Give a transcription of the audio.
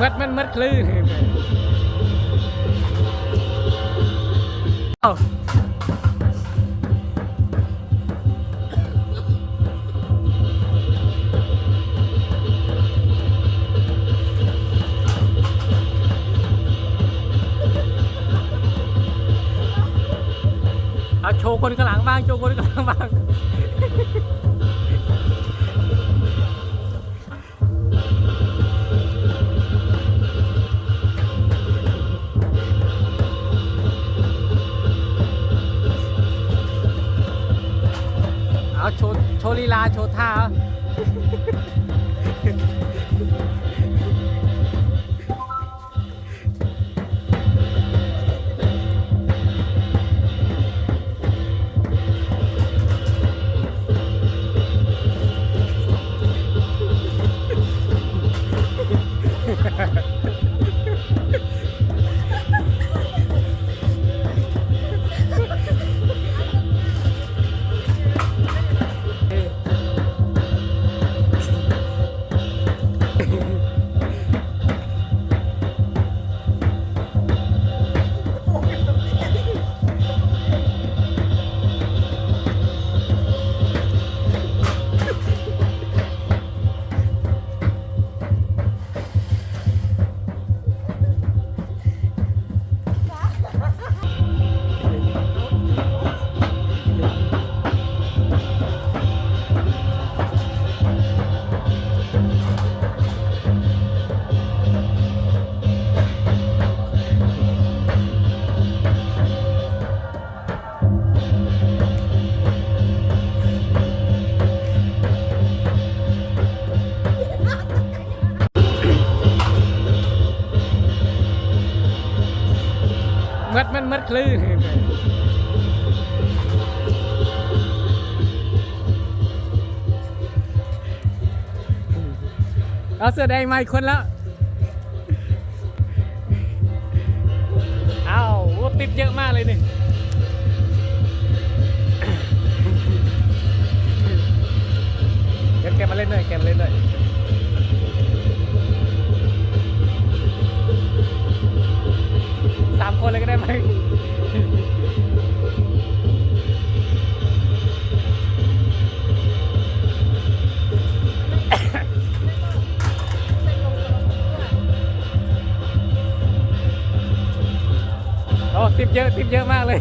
มัดมันมัดคลื่นเอ้าเอาโชว์คนข้างหลังบ้าง โชว์คนข้างหลังบ้าง เอาโชว์โชว์ลีลาโชว์ท่าเอา มัดมันมัดคลื่นเอาเสื้อแดงมาอีกคนแล้ว เอาติดเยอะมากเลยนี่ามคนเลยก็ได้ไหมโอ้ติปเยอะติปเยอะมากเลย